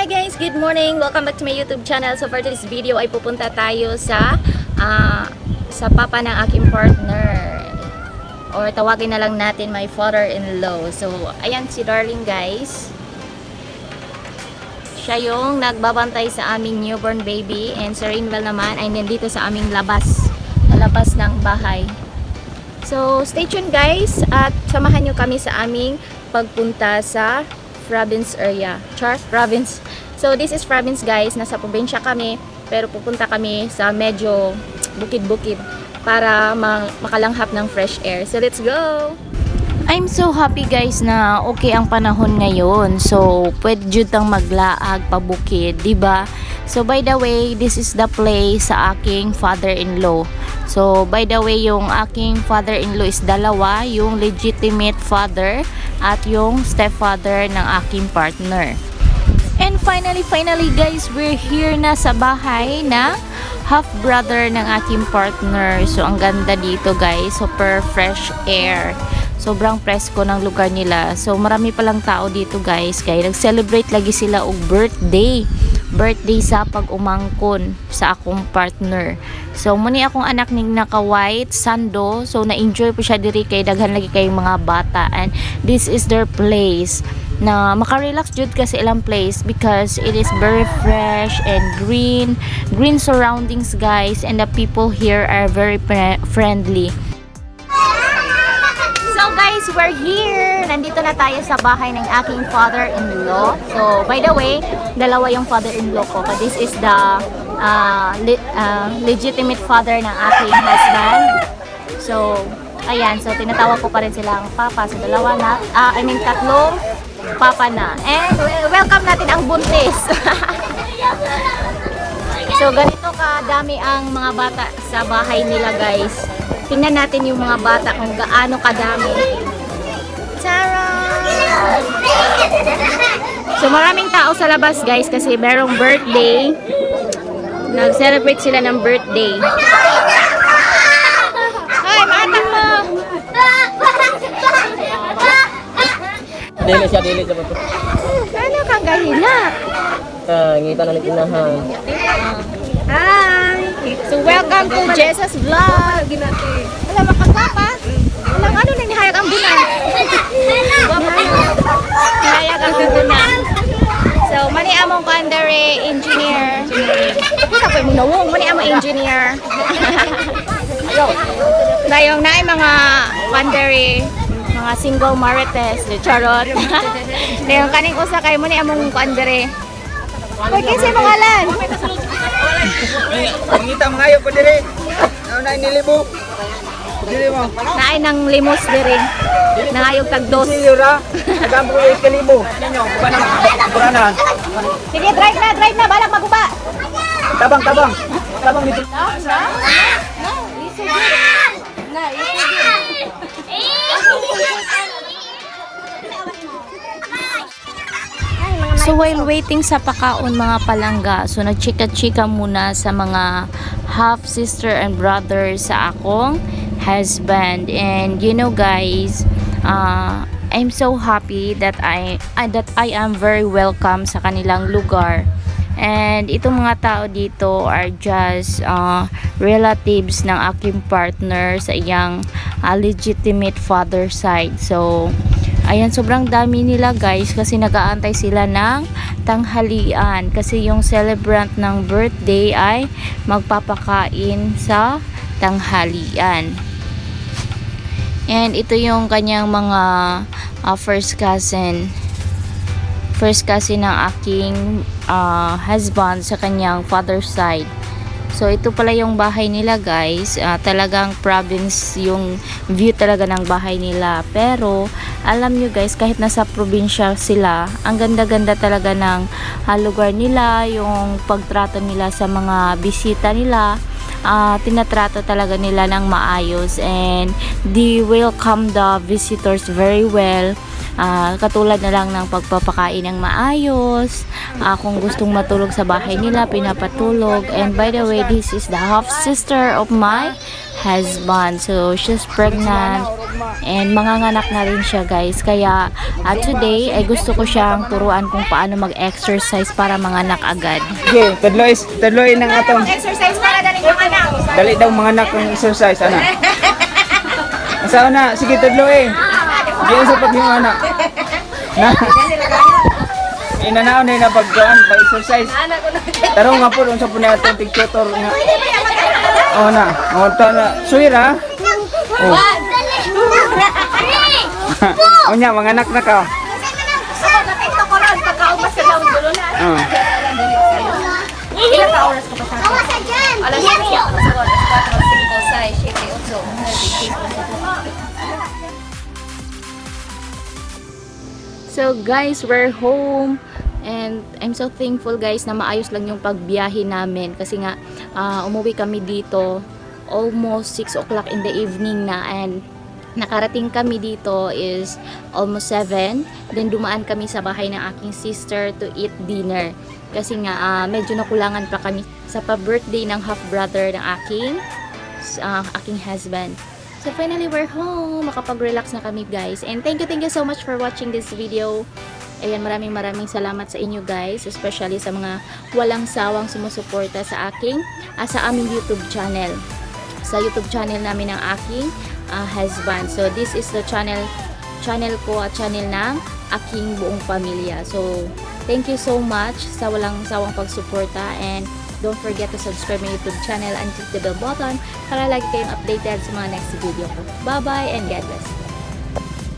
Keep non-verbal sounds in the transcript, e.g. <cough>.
Hi guys, good morning. Welcome back to my YouTube channel. So for this video ay pupunta tayo sa ah, sa papa ng aking partner. Or tawagin na lang natin my father-in-law. So ayan si Darling guys. Siya yung nagbabantay sa aming newborn baby and si Rainwell naman ay nandito sa aming labas. Labas ng bahay. So, stay tuned guys at samahan nyo kami sa aming pagpunta sa province area. Char, province. So, this is province guys. Nasa probinsya kami pero pupunta kami sa medyo bukid-bukid para ma- makalanghap ng fresh air. So, let's go! I'm so happy guys na okay ang panahon ngayon. So, pwede jud tang maglaag pabukid, 'di ba? So, by the way, this is the place sa aking father-in-law. So, by the way, yung aking father-in-law is dalawa, yung legitimate father at yung stepfather ng aking partner. And finally, finally guys, we're here na sa bahay na half brother ng aking partner. So, ang ganda dito guys. Super fresh air. Sobrang presko ng lugar nila. So, marami palang tao dito guys. Kaya nag-celebrate lagi sila og birthday. Birthday sa pag-umangkon sa akong partner. So, muni akong anak ning naka-white, sando. So, na-enjoy po siya diri kay daghan lagi kay mga bata. And this is their place na makarelax jud kasi ilang place because it is very fresh and green green surroundings guys and the people here are very friendly So guys, we're here. Nandito na tayo sa bahay ng aking father-in-law. So, by the way, dalawa yung father-in-law ko. This is the uh, le- uh, legitimate father ng aking husband. So, ayan. So, tinatawag ko pa rin silang papa. So, dalawa na. ah, I mean, tatlong papa na. And wel- welcome natin ang buntis. <laughs> so, ganito kadami ang mga bata sa bahay nila, guys. Tingnan natin yung mga bata kung gaano kadami. Tara! So, maraming tao sa labas, guys, kasi merong birthday. Nag-celebrate sila ng birthday. Ay, matang mo! Dili siya, dili siya po. Ano kang gahilak? Ah, ngita na nagtinahan. Hi! So, welcome to Jesus Vlog! Wala makagpapa? Walang ano na nihayag ang bunan. Nihayag ang bunan. So, mani among kandere engineer. Pa mo nawong? Mani among engineer. Dayong naay mga kandere mga single marites, charot. Dayong kaning usa kay mo ni among kandere. Hoy, kinsa imong ngalan? Ngita mga ko diri. Ano na inilibo? Dili mo. Naay ng limos diri. Nangayog tag dos. Siyura. Nagamo ko yung kalibo. Sige, drive na, drive na, balak maguba. Tabang, tabang. Tabang dito. So while waiting sa pakaon mga palangga, so nagchika-chika muna sa mga half sister and brother sa akong husband. And you know guys, uh, I'm so happy that I uh, that I am very welcome sa kanilang lugar. And itong mga tao dito are just uh, relatives ng aking partner sa iyang uh, legitimate father side. So, ayan, sobrang dami nila guys kasi nag-aantay sila ng tanghalian. Kasi yung celebrant ng birthday ay magpapakain sa tanghalian. And ito yung kanyang mga uh, first cousin first cousin ng aking uh, husband sa kanyang father's side. So ito pala yung bahay nila guys. Ah, talagang province yung view talaga ng bahay nila. Pero alam nyo guys kahit nasa probinsya sila, ang ganda-ganda talaga ng ah, lugar nila, yung pagtrato nila sa mga bisita nila. ah, tinatrato talaga nila ng maayos and they welcome the visitors very well Ah, katulad na lang ng pagpapakain ng maayos, ah, kung gustong matulog sa bahay nila, pinapatulog. And by the way, this is the half sister of my husband. So, she's pregnant and manganganak na rin siya guys. Kaya ah, today ay gusto ko siyang turuan kung paano mag-exercise para manganak agad. Sige, tadlois, tadloy ng atong. Exercise para dali manganak. Dali daw mga anak ng exercise, ana. <laughs> Asa na? Sige, tadloy. Sige, sa pag yung anak. Na. Inanaw na yung napagkuhan, pag-exercise. Tarong nga po, doon sa po na itong tig-tutor nga. Oo na, ta na. Suira. Oh. O nya, mga anak na ka. Oo. Awas ka dyan! Alas Yan 5 yun! ako sa oras, 4, 5, 6, 7, 8, So guys, we're home. And I'm so thankful guys na maayos lang yung pagbiyahe namin. Kasi nga ah, umuwi kami dito almost 6 o'clock in the evening na. And nakarating kami dito is almost 7 then dumaan kami sa bahay ng aking sister to eat dinner. Kasi nga ah, medyo nakulangan pa kami sa pa-birthday ng half brother ng aking ah, aking husband So finally we're home. Makapag-relax na kami guys. And thank you, thank you so much for watching this video. Ayan, maraming maraming salamat sa inyo guys. Especially sa mga walang sawang sumusuporta sa aking, ah, sa aming YouTube channel. Sa YouTube channel namin ng aking ah, husband. So this is the channel channel ko at channel ng aking buong pamilya. So thank you so much sa walang sawang pagsuporta and don't forget to subscribe my YouTube channel and click the bell button para lagi kayong updated sa mga next video ko. Bye-bye and God bless.